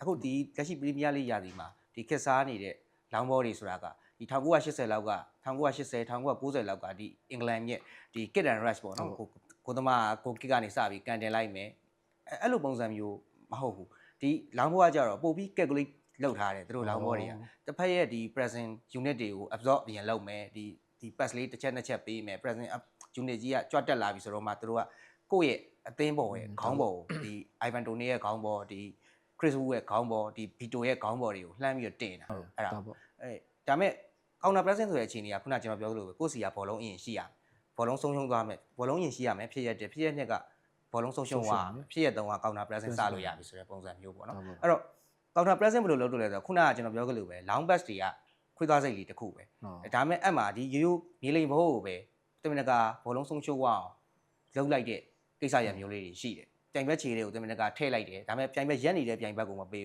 အခုဒီလက်ရှိပရီးမီးယားလိရာသီမှာဒီခက်စားနေတဲ့လောင်းဘောတွေဆိုတာကဒီ1980လောက်က1980 1990လောက်ကဒီအင်္ဂလန်ရဲ့ဒီ Kid and Rush ပေါ့နော်ကိုကိုသမားကိုကစ်ကနေစပြီးကန်တင်လိုက်မယ်အဲအဲ့လိုပုံစံမျိုးမဟုတ်ဘူးဒီလောင်းဘောကကြတော့ပို့ပြီး calculate လောက်ထားတယ်သူတို့လောင်းဘောတွေကတစ်ဖက်ရဲ့ဒီ present unit တွေကို absorb အရင်လုပ်မယ်ဒီဒီ pass လေးတစ်ချက်နှစ်ချက်ပေးမယ် present up unit ကြီးကကြွတ်တက်လာပြီဆိုတော့မှသူတို့ကကိုယ့်ရဲ့အသင်းပေါ်ရဲ့ခေါင်းပေါ်ကိုဒီ Ivan Toney ရဲ့ခေါင်းပေါ်ဒီ Chris Wu ရဲ့ခေါင်းပေါ်ဒီ Vito ရဲ့ခေါင်းပေါ်တွေကိုလှမ်းပြီးတော့တင်တာအဲ့ဒါဒါပေါ့အဲဒါမဲ့ counter pressing ဆိုတဲ့အခြေအနေကခုနကျွန်တော်ပြောသလိုပဲကိုယ့်စီကဘောလုံးအရင်ရှိရဘောလုံးဆုံးရှုံးသွားမယ်ဘောလုံးရင်ရှိရမယ်ဖြစ်ရက်တယ်ဖြစ်ရက်နှစ်ကဘောလုံးဆုံးရှုံးသွားဖြစ်ရက်သုံးက counter pressing စလို့ရပြီဆိုတဲ့ပုံစံမျိုးပေါ့နော်အဲ့တော့ counter pressing ဘယ်လိုလုပ်လို့လဲဆိုတော့ခုနကကျွန်တော်ပြောသလိုပဲ long pass တွေကခွေးသွားစိတ်လေးတစ်ခုပဲဟုတ်ဒါမဲ့အဲ့မှာဒီရိုးရိုးမြေလိမ်ဘိုးကိုပဲတမင်တကာဘောလုံးဆုံးရှုံးသွားအောင်လှုပ်လိုက်တဲ့ကိစ္စရမျိုးလေးတွေရှိတယ် ပြိုင်ဘက်ခြေတွေကိုတမင်တကာထည့်လိုက်တယ်ဒါမဲ့ပြိုင်ဘက်ရက်နေတဲ့ပြိုင်ဘက်ကိုမပေး